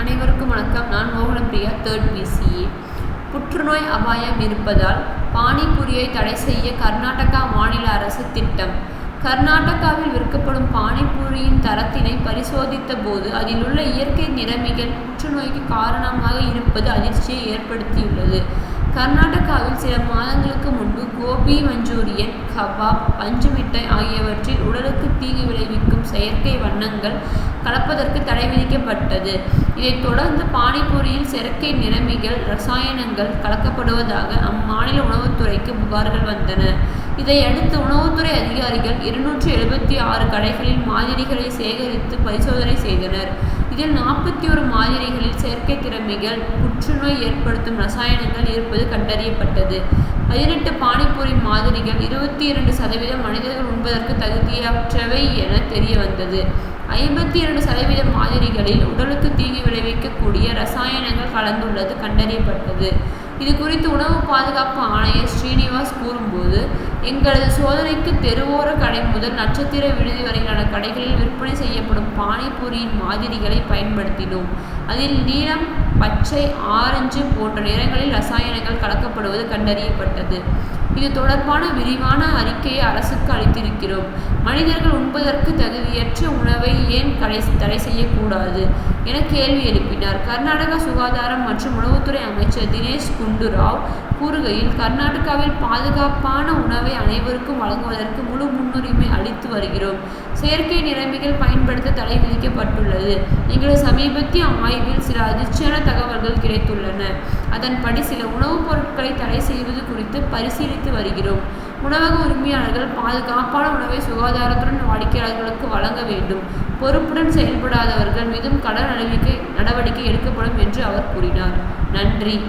அனைவருக்கும் வணக்கம். நான் மோகனப்பிரியா தேர்ட் பிசிஏ புற்றுநோய் அபாயம் இருப்பதால் பானிபூரியை தடை செய்ய கர்நாடகா மாநில அரசு திட்டம். கர்நாடகாவில் விற்கப்படும் பானிபூரியின் தரத்தினை பரிசோதித்த போது அதில் உள்ள இயற்கை நிறமிகள் புற்றுநோய்க்கு காரணமாக இருப்பது அதிர்ச்சியை ஏற்படுத்தியுள்ளது. கர்நாடகாவில் சில மாதங்களுக்கு முன்பு கோபி மஞ்சூரியன் கபாப் பஞ்சு மிட்டாய் ஆகியவற்றில் உடலுக்கு தீங்கு விளைவிக்கும் செயற்கை வண்ணங்கள் கலப்பதற்கு தடை விதிக்கப்பட்டது. இதைத் தொடர்ந்து பானிபூரியில் செயற்கை நிறமிகள் ரசாயனங்கள் கலக்கப்படுவதாக அம்மாநில உணவுத்துறைக்கு புகார்கள் வந்தன. இதையடுத்து உணவுத்துறை அதிகாரிகள் இருநூற்றி இருபத்தி ஆறு கடைகளில் மாதிரிகளை சேகரித்து பரிசோதனை செய்தனர். இதில் நாற்பத்தி ஒரு மாதிரிகளில் செயற்கை திறமைகள் புற்றுநோய் ஏற்படுத்தும் ரசாயனங்கள் இருப்பது கண்டறியப்பட்டது. பதினெட்டு பானிபூரி மாதிரிகள் இருபத்தி இரண்டு சதவீதம் மனிதர்கள் உண்பதற்கு தகுதியற்றவை என தெரிய வந்தது ஐம்பத்தி இரண்டு சதவீத மாதிரிகளில் உடலுக்கு தீங்கு விளைவிக்கக்கூடிய ரசாயனங்கள் கலந்துள்ளது கண்டறியப்பட்டது. இது குறித்து உணவு பாதுகாப்பு ஆணையர் ஸ்ரீனிவாஸ் கூறும்போது எங்களது சோதனைக்கு தெருவோர கடை முதல் நட்சத்திர விடுதி வரையிலான கடைகளில் விற்பனை செய்யப்படும் பானிபூரியின் மாதிரிகளை பயன்படுத்தினோம். அதில் நீலம் பச்சை ஆரஞ்சு போன்ற நிறங்களில் ரசாயனங்கள் கலக்கப்படுவது கண்டறியப்பட்டது. இது தொடர்பான விரிவான அறிக்கையை அரசுக்கு அளித்திருக்கிறோம். மனிதர்கள் உண்பதற்கு தகுதியற்ற உணவை ஏன் கடை தடை செய்யக்கூடாது என கேள்வி எழுப்பினார். கர்நாடக சுகாதாரம் மற்றும் உணவுத்துறை அமைச்சர் தினேஷ் குண்டுராவ் கூறுகையில் கர்நாடகாவில் பாதுகாப்பான உணவை அனைவருக்கும் வழங்குவதற்கு முழு முன்னுரிமை அளித்து வருகிறோம். செயற்கை நிலைமைகள் பயன்படுத்த தடை விதிக்கப்பட்டுள்ளது. எங்களது சமீபத்திய ஆய்வில் சில அதிர்ச்சியான தகவல்கள் கிடைத்துள்ளன. அதன்படி சில உணவுப் பொருட்களை தடை செய்வது குறித்து பரிசீலித்து வருகிறோம். உணவக உரிமையாளர்கள் பாதுகாப்பான உணவை சுகாதாரத்துடன் வாடிக்கையாளர்களுக்கு வழங்க வேண்டும். பொறுப்புடன் செயல்படாதவர்கள் மீதும் கடன் நடவடிக்கை நடவடிக்கை எடுக்கப்படும் என்று அவர் கூறினார். நன்றி.